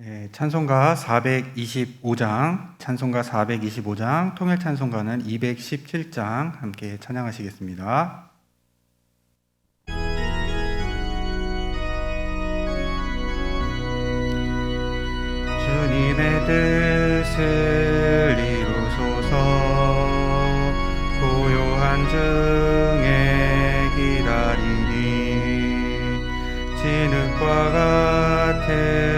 네, 찬송가 425장, 찬송가 425장, 통일 찬송가는 217장 함께 찬양하시겠습니다. 주님의 뜻을 이루소서 고요한 중에 기다리니 진흙과 같은 날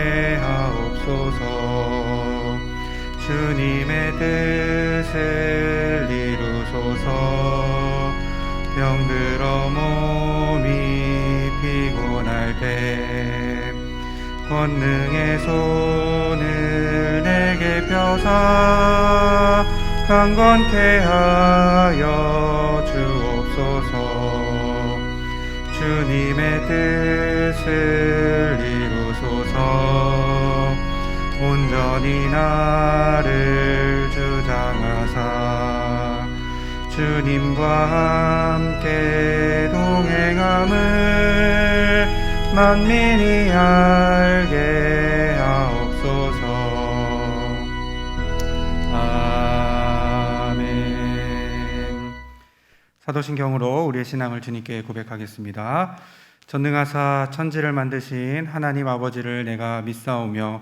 주님의 뜻을 이루소서. 병들어 몸이 피곤할 때 권능의 손을 내게 펴사 강건케 하여 주옵소서. 주님의 뜻을 온전히 나를 주장하사 주님과 함께 동행함을 만민이 알게 하옵소서 아멘 사도신경으로 우리의 신앙을 주님께 고백하겠습니다. 전능하사 천지를 만드신 하나님 아버지를 내가 믿사오며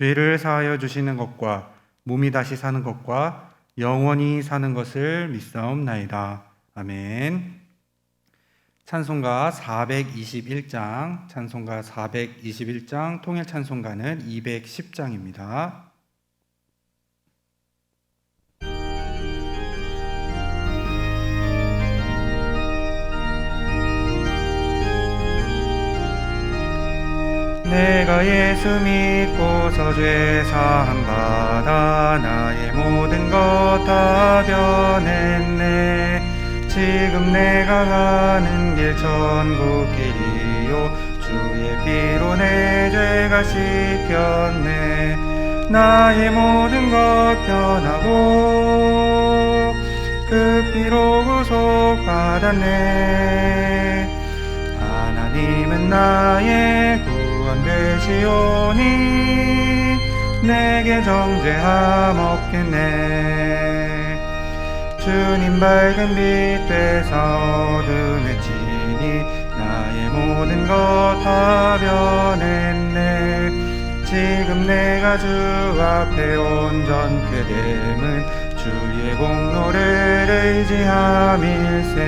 죄를 사하여 주시는 것과 몸이 다시 사는 것과 영원히 사는 것을 믿사옵나이다. 아멘. 찬송가 421장, 찬송가 421장, 통일 찬송가는 210장입니다. 내가 예수 믿고서 죄 사함 받아 나의 모든 것 다 변했네. 지금 내가 가는 길 천국 길이요. 주의 피로 내 죄가 씻겼네. 나의 모든 것 변하고 그 피로 구속 받았네. 하나님은 나의 되시오니 내게 정죄함 없겠네. 주님 밝은 빛 되사 어둠에 지니 나의 모든 것 다 변했네. 지금 내가 주 앞에 온전케 됨은 주의 공로를 의지함일세.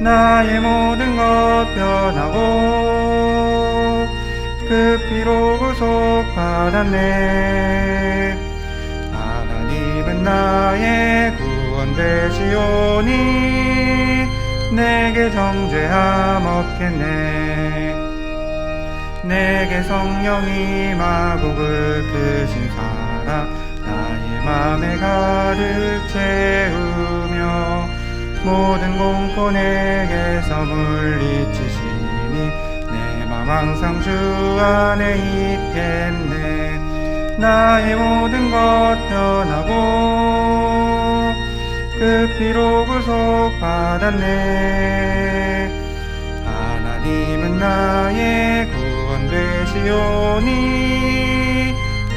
나의 모든 것 변하고 그 피로 구속 받았네. 하나님은 나의 구원 되시오니 내게 정죄함 없겠네. 내게 성령이 마구 긁으신 사랑 나의 맘에 가득 채우며 모든 공포 내게서 맘 항상 주 안에 있겠네. 나의 모든 것 변하고 그 피로 구속 받았네. 하나님은 나의 구원 되시오니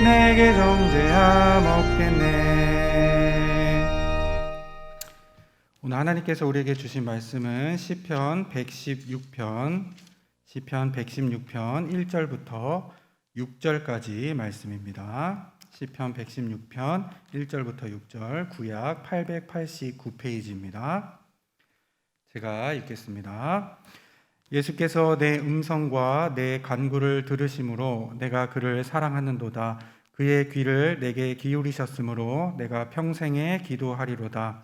내게 정죄함 없겠네. 오늘 하나님께서 우리에게 주신 말씀은 시편 116편 시편 116편 1절부터 6절까지 말씀입니다. 시편 116편 1절부터 6절 구약 889페이지입니다. 제가 읽겠습니다. 예수께서 내 음성과 내 간구를 들으심으로 내가 그를 사랑하는도다. 그의 귀를 내게 기울이셨으므로 내가 평생에 기도하리로다.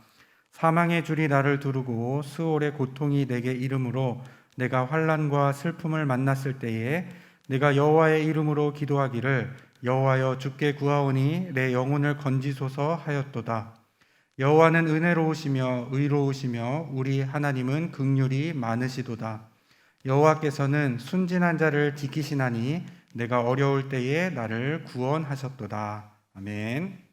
사망의 줄이 나를 두르고 수월의 고통이 내게 이름으로 내가 환란과 슬픔을 만났을 때에 내가 여호와의 이름으로 기도하기를 여호와여 주께 구하오니 내 영혼을 건지소서 하였도다. 여호와는 은혜로우시며 의로우시며 우리 하나님은 극률이 많으시도다. 여호와께서는 순진한 자를 지키시나니 내가 어려울 때에 나를 구원하셨도다. 아멘.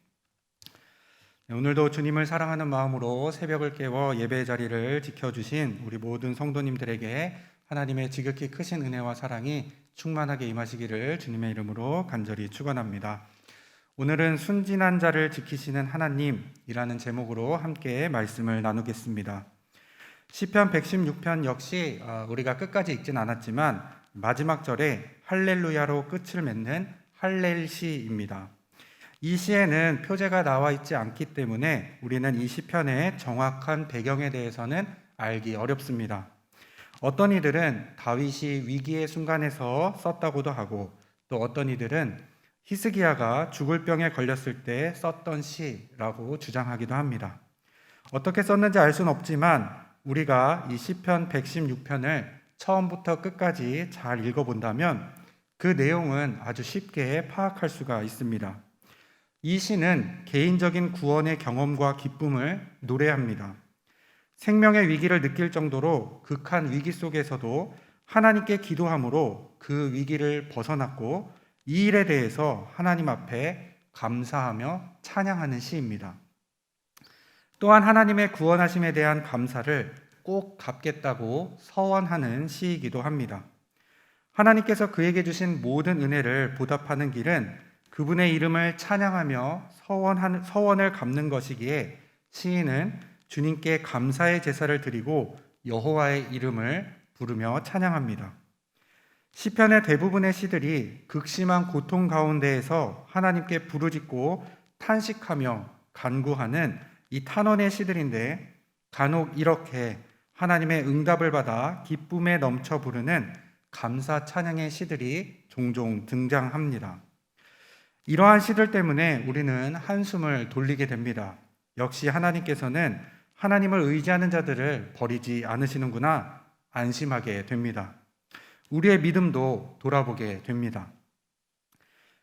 네, 오늘도 주님을 사랑하는 마음으로 새벽을 깨워 예배 자리를 지켜주신 우리 모든 성도님들에게 하나님의 지극히 크신 은혜와 사랑이 충만하게 임하시기를 주님의 이름으로 간절히 축원합니다. 오늘은 순진한 자를 지키시는 하나님이라는 제목으로 함께 말씀을 나누겠습니다. 시편 116편 역시 어, 우리가 끝까지 읽진 않았지만 마지막 절에 할렐루야로 끝을 맺는 할렐시입니다. 이 시에는 표제가 나와 있지 않기 때문에 우리는 이 시편의 정확한 배경에 대해서는 알기 어렵습니다. 어떤 이들은 다윗이 위기의 순간에서 썼다고도 하고 또 어떤 이들은 히스기야가 죽을 병에 걸렸을 때 썼던 시라고 주장하기도 합니다. 어떻게 썼는지 알 수는 없지만 우리가 이 시편 116편을 처음부터 끝까지 잘 읽어본다면 그 내용은 아주 쉽게 파악할 수가 있습니다. 이 시는 개인적인 구원의 경험과 기쁨을 노래합니다. 생명의 위기를 느낄 정도로 극한 위기 속에서도 하나님께 기도함으로 그 위기를 벗어났고 이 일에 대해서 하나님 앞에 감사하며 찬양하는 시입니다. 또한 하나님의 구원하심에 대한 감사를 꼭 갚겠다고 서원하는 시이기도 합니다. 하나님께서 그에게 주신 모든 은혜를 보답하는 길은 그분의 이름을 찬양하며 서원한, 서원을 갚는 것이기에 시인은 주님께 감사의 제사를 드리고 여호와의 이름을 부르며 찬양합니다. 시편의 대부분의 시들이 극심한 고통 가운데에서 하나님께 부르짖고 탄식하며 간구하는 이 탄원의 시들인데 간혹 이렇게 하나님의 응답을 받아 기쁨에 넘쳐 부르는 감사 찬양의 시들이 종종 등장합니다. 이러한 시들 때문에 우리는 한숨을 돌리게 됩니다. 역시 하나님께서는 하나님을 의지하는 자들을 버리지 않으시는구나 안심하게 됩니다. 우리의 믿음도 돌아보게 됩니다.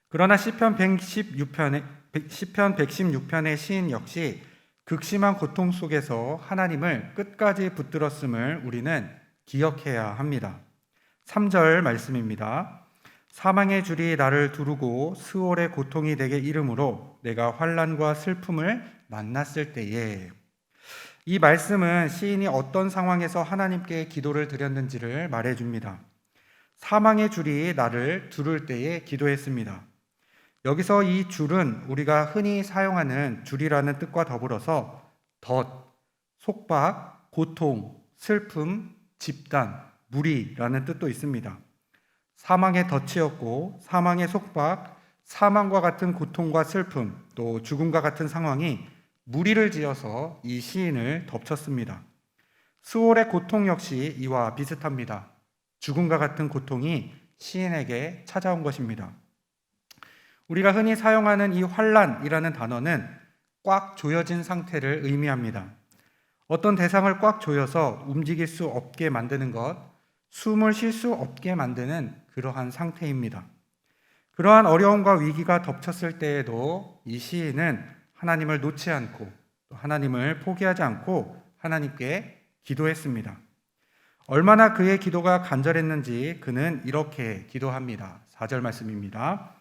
그러나 시편 116편의 시편 116편의 시인 역시 극심한 고통 속에서 하나님을 끝까지 붙들었음을 우리는 기억해야 합니다. 3절 말씀입니다. 사망의 줄이 나를 두르고 스월의 고통이 되게 이름으로 내가 환란과 슬픔을 만났을 때에 이 말씀은 시인이 어떤 상황에서 하나님께 기도를 드렸는지를 말해 줍니다. 사망의 줄이 나를 두를 때에 기도했습니다. 여기서 이 줄은 우리가 흔히 사용하는 줄이라는 뜻과 더불어서 덫, 속박, 고통, 슬픔, 집단, 무리라는 뜻도 있습니다. 사망의 덫이었고 사망의 속박, 사망과 같은 고통과 슬픔, 또 죽음과 같은 상황이 무리를 지어서 이 시인을 덮쳤습니다. 수월의 고통 역시 이와 비슷합니다. 죽음과 같은 고통이 시인에게 찾아온 것입니다. 우리가 흔히 사용하는 이 환란이라는 단어는 꽉 조여진 상태를 의미합니다. 어떤 대상을 꽉 조여서 움직일 수 없게 만드는 것, 숨을 쉴 수 없게 만드는 그러한 상태입니다. 그러한 어려움과 위기가 덮쳤을 때에도 이 시인은 하나님을 놓지 않고 하나님을 포기하지 않고 하나님께 기도했습니다. 얼마나 그의 기도가 간절했는지 그는 이렇게 기도합니다. 4절 말씀입니다.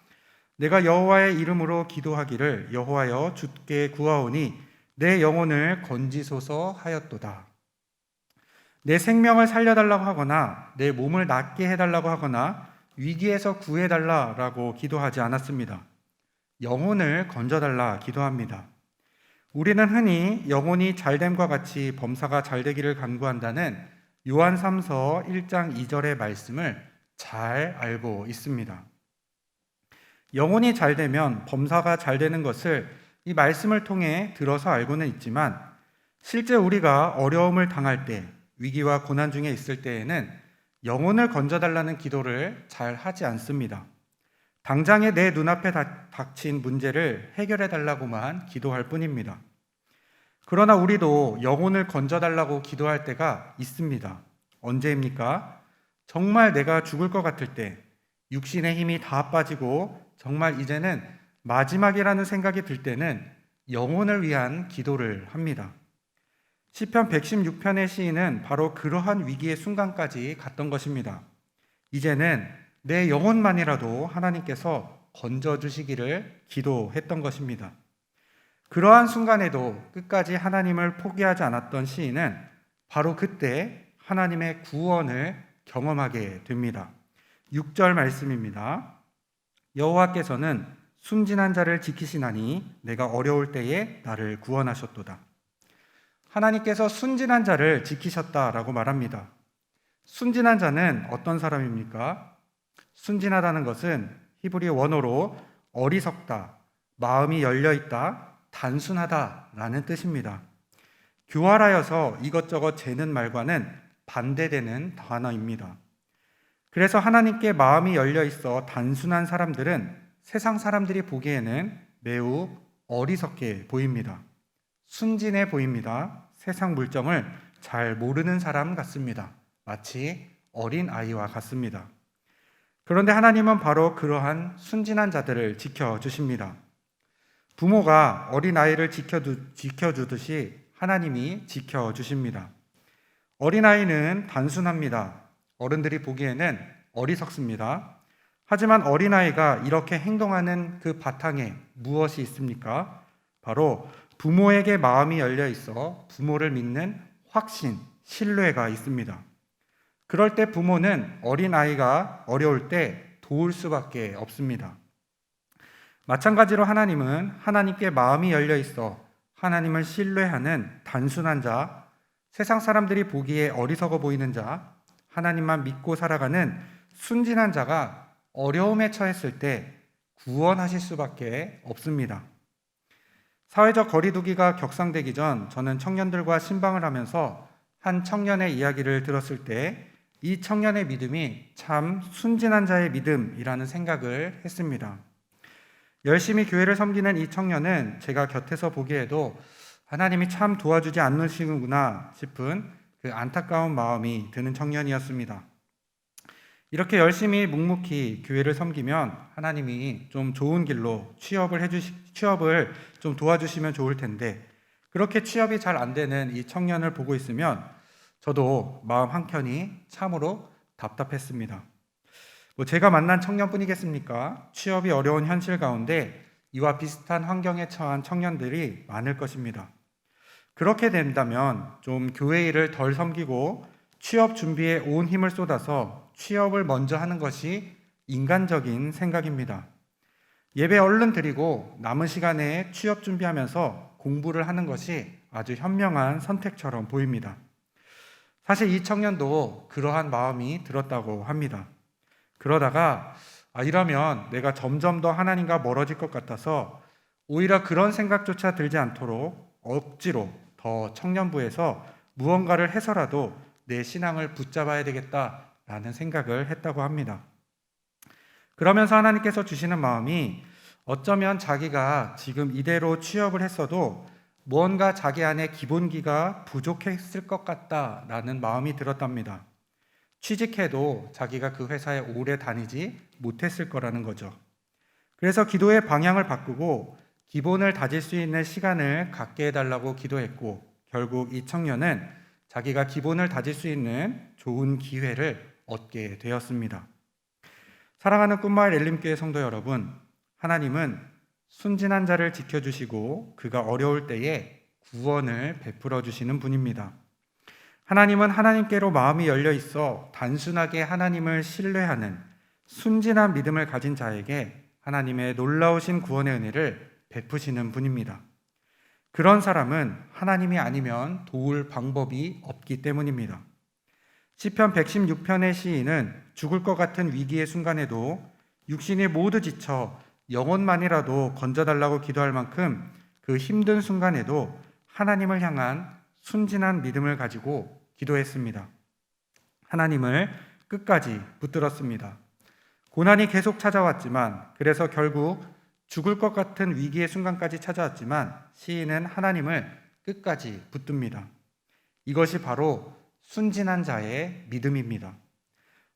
내가 여호와의 이름으로 기도하기를 여호와여 주께 구하오니 내 영혼을 건지소서 하였도다. 내 생명을 살려달라고 하거나 내 몸을 낫게 해달라고 하거나 위기에서 구해달라라고 기도하지 않았습니다. 영혼을 건져달라 기도합니다. 우리는 흔히 영혼이 잘됨과 같이 범사가 잘되기를 간구한다는 요한 3서 1장 2절의 말씀을 잘 알고 있습니다. 영혼이 잘 되면 범사가 잘 되는 것을 이 말씀을 통해 들어서 알고는 있지만 실제 우리가 어려움을 당할 때 위기와 고난 중에 있을 때에는 영혼을 건져달라는 기도를 잘 하지 않습니다. 당장에 내 눈앞에 닥- 닥친 문제를 해결해 달라고만 기도할 뿐입니다. 그러나 우리도 영혼을 건져달라고 기도할 때가 있습니다. 언제입니까? 정말 내가 죽을 것 같을 때, 육신의 힘이 다 빠지고 정말 이제는 마지막이라는 생각이 들 때는 영혼을 위한 기도를 합니다. 시편 116편의 시인은 바로 그러한 위기의 순간까지 갔던 것입니다. 이제는 내 영혼만이라도 하나님께서 건져 주시기를 기도했던 것입니다. 그러한 순간에도 끝까지 하나님을 포기하지 않았던 시인은 바로 그때 하나님의 구원을 경험하게 됩니다. 6절 말씀입니다. 여호와께서는 순진한 자를 지키시나니 내가 어려울 때에 나를 구원하셨도다. 하나님께서 순진한 자를 지키셨다라고 말합니다. 순진한 자는 어떤 사람입니까? 순진하다는 것은 히브리 원어로 어리석다, 마음이 열려 있다, 단순하다라는 뜻입니다. 교활하여서 이것저것 재는 말과는 반대되는 단어입니다. 그래서 하나님께 마음이 열려 있어 단순한 사람들은 세상 사람들이 보기에는 매우 어리석게 보입니다. 순진해 보입니다. 세상 물정을 잘 모르는 사람 같습니다. 마치 어린 아이와 같습니다. 그런데 하나님은 바로 그러한 순진한 자들을 지켜주십니다. 부모가 어린 아이를 지켜주, 지켜주듯이 하나님이 지켜주십니다. 어린 아이는 단순합니다. 어른들이 보기에는 어리석습니다. 하지만 어린 아이가 이렇게 행동하는 그 바탕에 무엇이 있습니까? 바로 부모에게 마음이 열려 있어 부모를 믿는 확신, 신뢰가 있습니다. 그럴 때 부모는 어린 아이가 어려울 때 도울 수밖에 없습니다. 마찬가지로 하나님은 하나님께 마음이 열려 있어 하나님을 신뢰하는 단순한 자, 세상 사람들이 보기에 어리석어 보이는 자, 하나님만 믿고 살아가는 순진한 자가 어려움에 처했을 때 구원하실 수밖에 없습니다. 사회적 거리두기가 격상되기 전 저는 청년들과 신방을 하면서 한 청년의 이야기를 들었을 때 이 청년의 믿음이 참 순진한 자의 믿음이라는 생각을 했습니다. 열심히 교회를 섬기는 이 청년은 제가 곁에서 보기에도 하나님이 참 도와주지 않으시는구나 싶은 그 안타까운 마음이 드는 청년이었습니다. 이렇게 열심히 묵묵히 교회를 섬기면 하나님이 좀 좋은 길로 취업을 해주시, 취업을 좀 도와주시면 좋을 텐데 그렇게 취업이 잘 안 되는 이 청년을 보고 있으면 저도 마음 한켠이 참으로 답답했습니다. 뭐 제가 만난 청년뿐이겠습니까? 취업이 어려운 현실 가운데 이와 비슷한 환경에 처한 청년들이 많을 것입니다. 그렇게 된다면 좀 교회 일을 덜 섬기고 취업 준비에 온 힘을 쏟아서 취업을 먼저 하는 것이 인간적인 생각입니다. 예배 얼른 드리고 남은 시간에 취업 준비하면서 공부를 하는 것이 아주 현명한 선택처럼 보입니다. 사실 이 청년도 그러한 마음이 들었다고 합니다. 그러다가 아, 이러면 내가 점점 더 하나님과 멀어질 것 같아서 오히려 그런 생각조차 들지 않도록 억지로 더 청년부에서 무언가를 해서라도 내 신앙을 붙잡아야 되겠다 라는 생각을 했다고 합니다. 그러면서 하나님께서 주시는 마음이 어쩌면 자기가 지금 이대로 취업을 했어도 무언가 자기 안에 기본기가 부족했을 것 같다라는 마음이 들었답니다. 취직해도 자기가 그 회사에 오래 다니지 못했을 거라는 거죠. 그래서 기도의 방향을 바꾸고 기본을 다질 수 있는 시간을 갖게 해달라고 기도했고 결국 이 청년은 자기가 기본을 다질 수 있는 좋은 기회를 얻게 되었습니다. 사랑하는 꿈마을 엘림교회 성도 여러분, 하나님은 순진한 자를 지켜주시고 그가 어려울 때에 구원을 베풀어 주시는 분입니다. 하나님은 하나님께로 마음이 열려 있어 단순하게 하나님을 신뢰하는 순진한 믿음을 가진 자에게 하나님의 놀라우신 구원의 은혜를 베푸시는 분입니다. 그런 사람은 하나님이 아니면 도울 방법이 없기 때문입니다. 시편 116편의 시인은 죽을 것 같은 위기의 순간에도 육신이 모두 지쳐 영혼만이라도 건져달라고 기도할 만큼 그 힘든 순간에도 하나님을 향한 순진한 믿음을 가지고 기도했습니다. 하나님을 끝까지 붙들었습니다. 고난이 계속 찾아왔지만 그래서 결국 죽을 것 같은 위기의 순간까지 찾아왔지만 시인은 하나님을 끝까지 붙듭니다. 이것이 바로 순진한 자의 믿음입니다.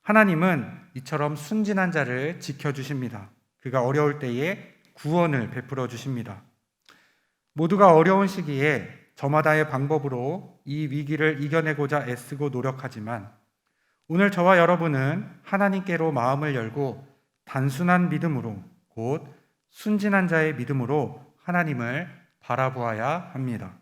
하나님은 이처럼 순진한 자를 지켜주십니다. 그가 어려울 때에 구원을 베풀어 주십니다. 모두가 어려운 시기에 저마다의 방법으로 이 위기를 이겨내고자 애쓰고 노력하지만 오늘 저와 여러분은 하나님께로 마음을 열고 단순한 믿음으로 곧 순진한 자의 믿음으로 하나님을 바라보아야 합니다.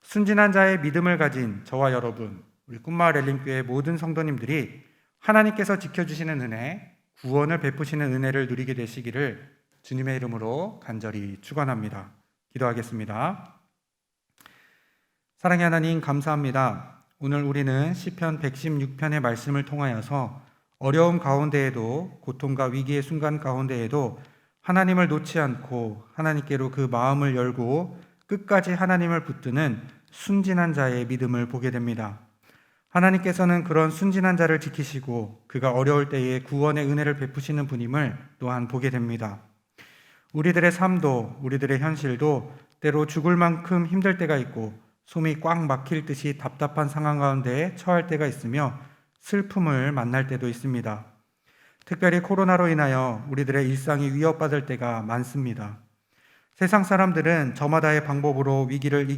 순진한 자의 믿음을 가진 저와 여러분, 우리 꿈마을 엘림교회 모든 성도님들이 하나님께서 지켜주시는 은혜, 구원을 베푸시는 은혜를 누리게 되시기를 주님의 이름으로 간절히 축원합니다. 기도하겠습니다. 사랑의 하나님 감사합니다. 오늘 우리는 시편 116편의 말씀을 통하여서 어려움 가운데에도 고통과 위기의 순간 가운데에도 하나님을 놓지 않고 하나님께로 그 마음을 열고 끝까지 하나님을 붙드는 순진한 자의 믿음을 보게 됩니다. 하나님께서는 그런 순진한 자를 지키시고 그가 어려울 때에 구원의 은혜를 베푸시는 분임을 또한 보게 됩니다. 우리들의 삶도 우리들의 현실도 때로 죽을 만큼 힘들 때가 있고 숨이 꽉 막힐 듯이 답답한 상황 가운데 처할 때가 있으며 슬픔을 만날 때도 있습니다. 특별히 코로나로 인하여 우리들의 일상이 위협받을 때가 많습니다. 세상 사람들은 저마다의 방법으로 위기를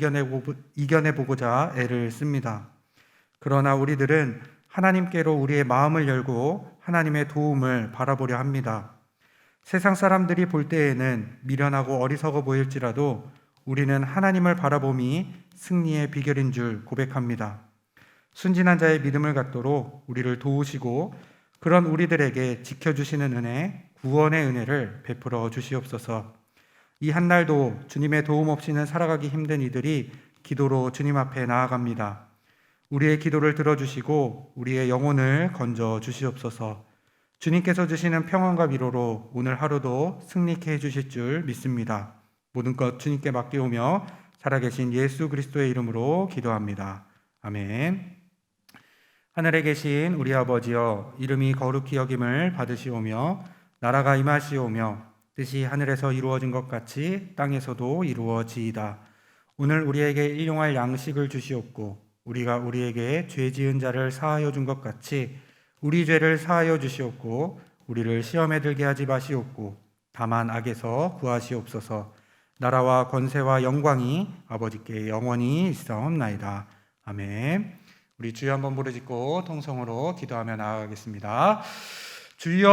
이겨내보고자 애를 씁니다. 그러나 우리들은 하나님께로 우리의 마음을 열고 하나님의 도움을 바라보려 합니다. 세상 사람들이 볼 때에는 미련하고 어리석어 보일지라도 우리는 하나님을 바라봄이 승리의 비결인 줄 고백합니다. 순진한 자의 믿음을 갖도록 우리를 도우시고 그런 우리들에게 지켜주시는 은혜, 구원의 은혜를 베풀어 주시옵소서. 이 한날도 주님의 도움 없이는 살아가기 힘든 이들이 기도로 주님 앞에 나아갑니다. 우리의 기도를 들어주시고 우리의 영혼을 건져 주시옵소서. 주님께서 주시는 평안과 위로로 오늘 하루도 승리케 해주실 줄 믿습니다. 모든 것 주님께 맡기오며 살아계신 예수 그리스도의 이름으로 기도합니다. 아멘. 하늘에 계신 우리 아버지여 이름이 거룩히 여김을 받으시오며 나라가 임하시오며 뜻이 하늘에서 이루어진 것 같이 땅에서도 이루어지이다. 오늘 우리에게 일용할 양식을 주시옵고 우리가 우리에게 죄 지은 자를 사하여 준 것 같이 우리 죄를 사하여 주시옵고 우리를 시험에 들게 하지 마시옵고 다만 악에서 구하시옵소서. 나라와 권세와 영광이 아버지께 영원히 있사옵나이다. 아멘. 우리 주여 한번 부르짖고 통성으로 기도하며 나아가겠습니다. 주여